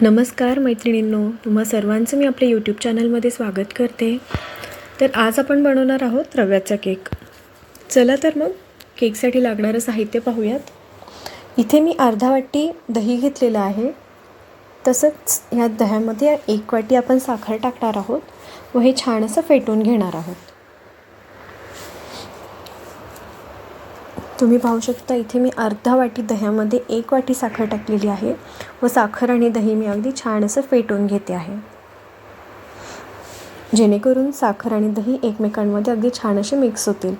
नमस्कार मैत्रिणींनो तुम्हा सर्वांचं मी आपल्या यूट्यूब चॅनलमध्ये स्वागत करते. तर आज आपण बनवणार आहोत रव्याचा केक. चला तर मग केकसाठी लागणारं साहित्य पाहूयात. इथे मी अर्धा वाटी दही घेतलेलं आहे. तसंच ह्या दह्यामध्ये एक वाटी आपण साखर टाकणार आहोत व हे छान असं फेटून घेणार आहोत. तुम्ही पाहू शकता इथे मी अर्धा वाटी दह्यामध्ये एक वाटी साखर टाकलेली आहे व साखर आणि दही मी अगदी छान असं फेटून घेते आहे. जेणेकरून साखर आणि दही एकमेकांमध्ये अगदी छान असे मिक्स होतील.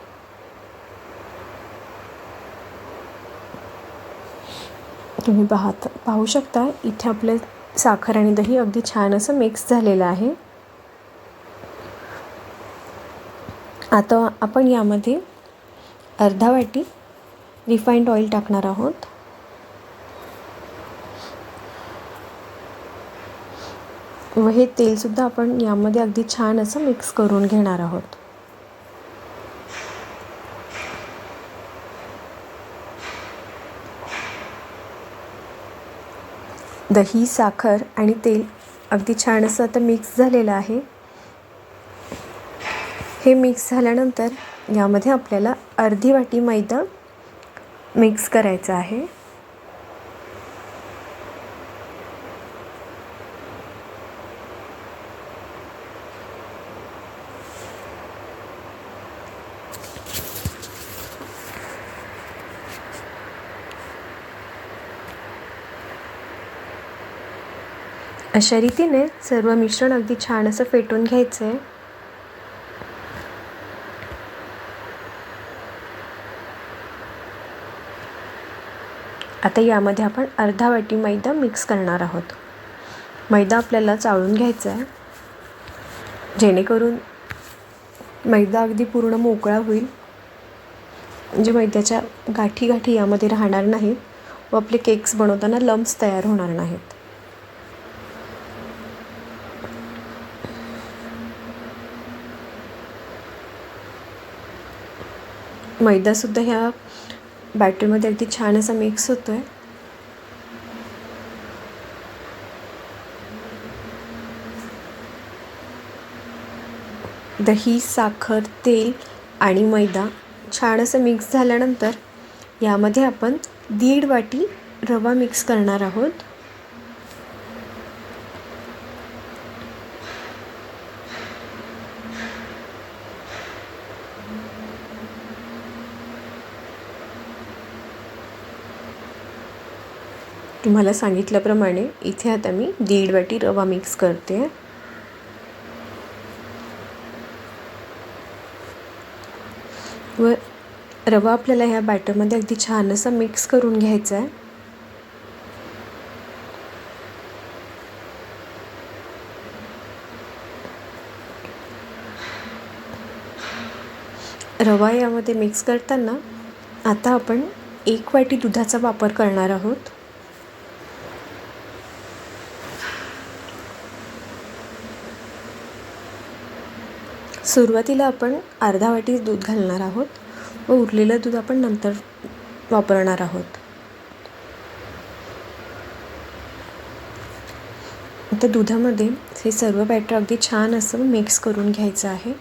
तुम्ही पाहत पाहू शकता इथे आपलं साखर आणि दही अगदी छान असं मिक्स झालेलं आहे. आता आपण यामध्ये अर्धा वाटी रिफाईंड ऑइल टाकणार आहोत. व हे तेलसुद्धा आपण यामध्ये अगदी छान असं मिक्स करून घेणार आहोत. दही साखर आणि तेल अगदी छान असं आता मिक्स झालेलं आहे. हे मिक्स झाल्यानंतर यामध्ये आपल्याला अर्धी वाटी मैदा मिक्स करायचं आहे. अशा रीतीने सर्व मिश्रण अगदी छान असं फेटून घ्यायचं आहे आता यामध्ये आपण अर्धा वाटी मैदा मिक्स करणार आहोत. मैदा आपल्याला चाळून घ्यायचा आहे. जेणेकरून मैदा अगदी पूर्ण मोकळा होईल. म्हणजे मैद्याच्या गाठी गाठी यामध्ये राहणार नाही व आपले केक्स बनवताना लम्स तयार होणार नाहीत. मैदासुद्धा ह्या बॅटरीमध्ये अगदी छान असा मिक्स होतो आहे दही साखर तेल आणि मैदा छान असं मिक्स झाल्यानंतर यामध्ये आपण दीड वाटी रवा मिक्स करणार आहोत. तुम्हाला सांगितल्याप्रमाणे इथे आता मी दीड वाटी रवा मिक्स करते. व रवा आपल्याला ह्या बॅटरमध्ये अगदी छान असा मिक्स करून घ्यायचा आहे. रवा यामध्ये मिक्स करताना आता आपण एक वाटी दुधाचा वापर करणार आहोत. सुरुवातीला आपण अर्धा वाटी दूध घालणार आहोत व उरलेलं दूध आपण नंतर वापरणार आहोत. आता दुधामध्ये हे सर्व बॅटर अगदी छान असं मिक्स करून घ्यायचं आहे.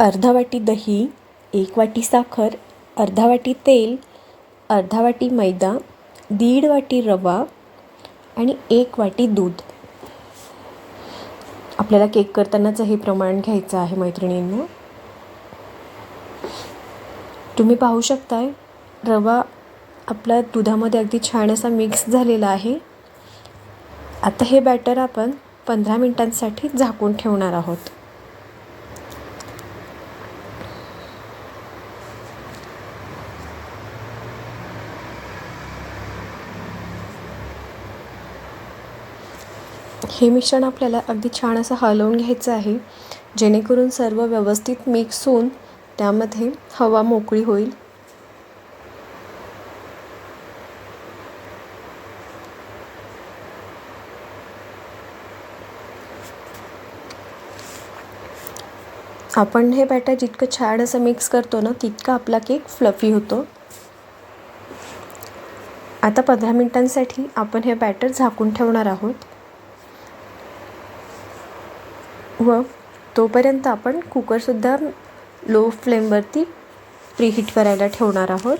अर्धा वाटी दही एक वाटी साखर अर्धा वाटी तेल अर्धा वाटी मैदा दीड वाटी रवा आणि एक वाटी दूध. आपल्याला केक करतानाचं हे प्रमाण घ्यायचं आहे मैत्रिणींना. तुम्ही पाहू शकताय रवा आपला दुधामध्ये अगदी छान असा मिक्स झालेला आहे. आता हे बॅटर आपण पंधरा मिनटांसाठी झाकून ठेवणार आहोत. हे मिश्रण आपल्याला अगदी छान असं हलवून घ्यायचं आहे. जेणेकरून सर्व व्यवस्थित मिक्स होऊन त्यामध्ये हवा मोकळी होईल. आपण हे बॅटर जितकं छान असं मिक्स करतो ना तितका आपला केक फ्लफी होतो. आता पंधरा मिनटांसाठी आपण हे बॅटर झाकून ठेवणार आहोत. व तोपर्यंत आपण कुकरसुद्धा लो फ्लेमवरती प्रीहीट करायला ठेवणार आहोत.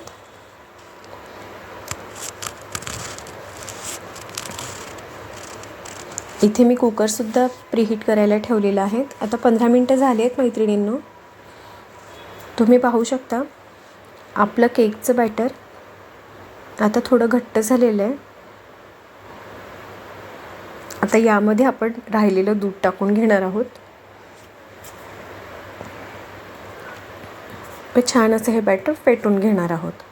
इथे मी कुकरसुद्धा प्रीहीट करायला ठेवलेला आहे आता पंधरा मिनटं झाली आहेत मैत्रिणींनो. तुम्ही पाहू शकता आपलं केकचं बॅटर आता थोडं घट्ट झालेलं आहे. आता यामध्ये आपण राहिलेलं दूध टाकून घेणार आहोत. छान असं हे बॅटर फेटून घेणार आहोत.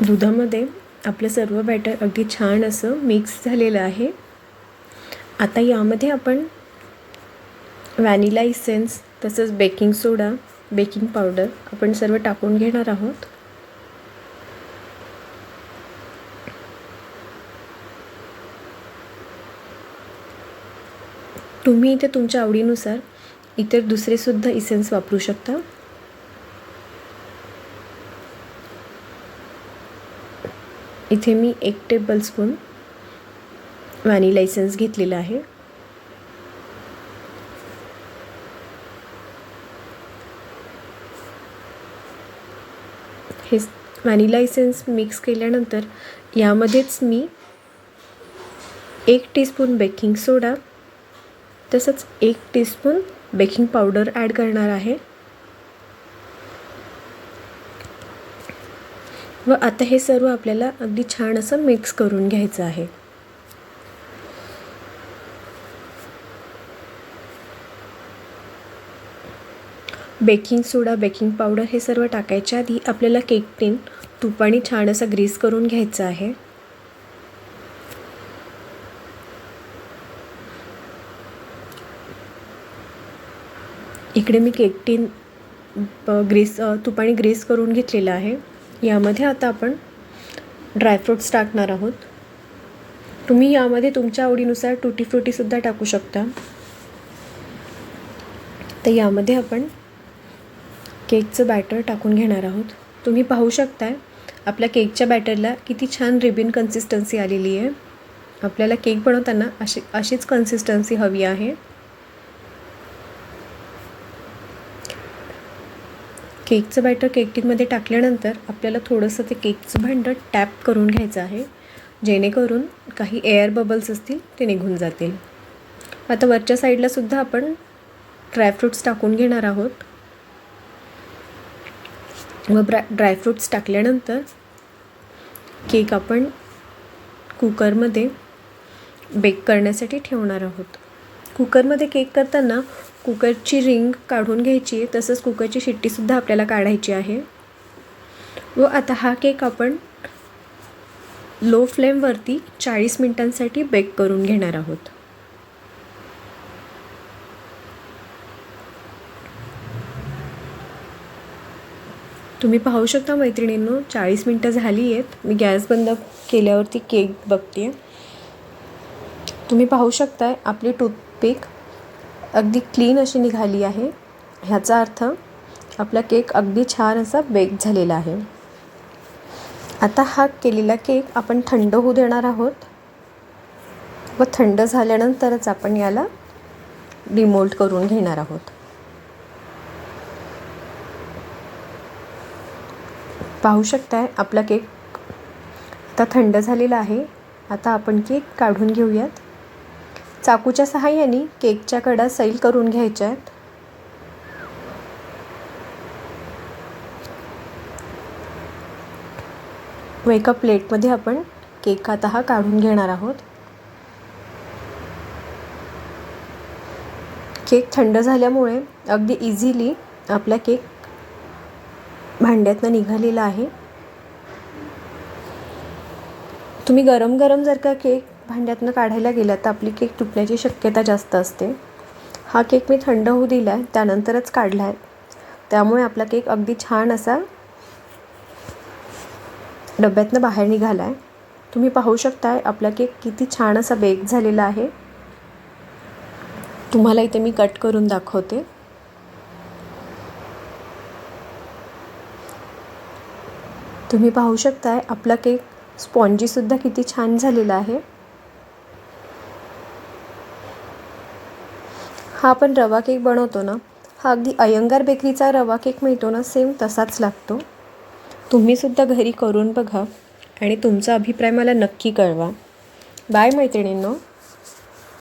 दुधामध्ये आपलं सर्व बॅटर अगदी छान असं मिक्स झालेलं आहे. आता यामध्ये आपण व्हॅनिला इसेन्स तसंच बेकिंग सोडा बेकिंग पावडर आपण सर्व टाकून घेणार आहोत. तुम्ही इथे तुमच्या आवडीनुसार इतर दुसरेसुद्धा इसेन्स वापरू शकता. इथे मी एक टेबलस्पून व्हॅनिला इसेन्स घेतलेला आहे. हे व्हॅनिला इसेन्स मिक्स केल्यानंतर यामध्येच मी एक टीस्पून बेकिंग सोडा तसंच एक टीस्पून बेकिंग पावडर ॲड करणार आहे. व आता हे सर्व आपल्याला अगदी छान असं मिक्स करून घ्यायचं आहे. बेकिंग सोडा बेकिंग पावडर हे सर्व टाकायच्या आधी आपल्याला केक टीन तुपाने छान असं ग्रीस करून घ्यायचं आहे. इकडे मी केक टीन ग्रीस तुपाने ग्रीस करून घेतलेलं आहे. यामध्ये आता आपण ड्रायफ्रूट्स टाकणार आहोत. तुम्ही यामध्ये तुमच्या आवडीनुसार टुटी फ्रुटीसुद्धा टाकू शकता. तर यामध्ये आपण केकचं बॅटर टाकून घेणार आहोत. तुम्ही पाहू शकताय आपल्या केकच्या बॅटरला किती छान रिबिन कन्सिस्टन्सी आलेली आहे. आपल्याला केक बनवताना अशी अशीच कन्सिस्टन्सी हवी आहे. केकचं बॅटर केक टीनमध्ये टाकल्यानंतर आपल्याला थोडंसं ते केकचं भांडं टॅप करून घ्यायचं आहे. जेणेकरून काही एअर बबल्स असतील ते निघून जातील. आता वरच्या साईडला सुद्धा आपण ड्रायफ्रूट्स टाकून घेणार आहोत. व ब्रा ड्रायफ्रूट्स टाकल्यानंतर केक आपण कुकरमध्ये बेक करण्यासाठी ठेवणार आहोत. कुकरमध्ये केक करताना कुकरची रिंग काढून घ्यायची आहे तसंच कुकरची शिट्टीसुद्धा आपल्याला काढायची आहे. व आता हा केक आपण लो फ्लेमवरती चाळीस मिनटांसाठी बेक करून घेणार आहोत. तुम्ही पाहू शकता मैत्रिणींनो चाळीस मिनटं झाली आहेत. मी गॅस बंद केल्यावरती केक बघते तुम्ही पाहू शकताय आपली टूथपिक अगदी क्लीन अशी निघाली आहे. ह्याचा अर्थ आपला केक अगदी छान असा बेक झालेला आहे. आता हा केलेला केक आपण थंड होऊ देणार आहोत. व थंड झाल्यानंतरच आपण याला डिमोल्ट करून घेणार आहोत. पाहू शकताय आपला केक आता थंड झालेला आहे. आता आपण केक काढून घेऊयात. चाकूच्या सहाय्याने केकच्या कडा सैल करून घ्यायच्या आहेत. व एका प्लेटमध्ये आपण केक आता हा काढून घेणार आहोत. केक थंड झाल्यामुळे अगदी इझिली आपला केक भांड्यातनं निघालेला आहे. तुम्ही गरम गरम जर का केक भांड्यातनं काढायला गेला तर आपली केक तुटण्याची शक्यता जास्त असते. हा केक मी थंड होऊ दिला आहे त्यानंतरच काढला आहे त्यामुळे आपला केक अगदी छान असा डब्यातनं बाहेर निघाला आहे तुम्ही पाहू शकताय आपला केक किती छान असा बेक झालेला आहे. तुम्हाला इथे मी कट करून दाखवते. तुम्ही पाहू शकताय आपला केक स्पॉन्जीसुद्धा किती छान झालेला आहे. हा आपण रवा केक बनवतो ना हा अगदी अयंगार बेकरीचा रवा केक मिळतो ना सेम तसाच लागतो. तुम्हीसुद्धा घरी करून बघा आणि तुमचा अभिप्राय मला नक्की कळवा. बाय मैत्रिणींनो.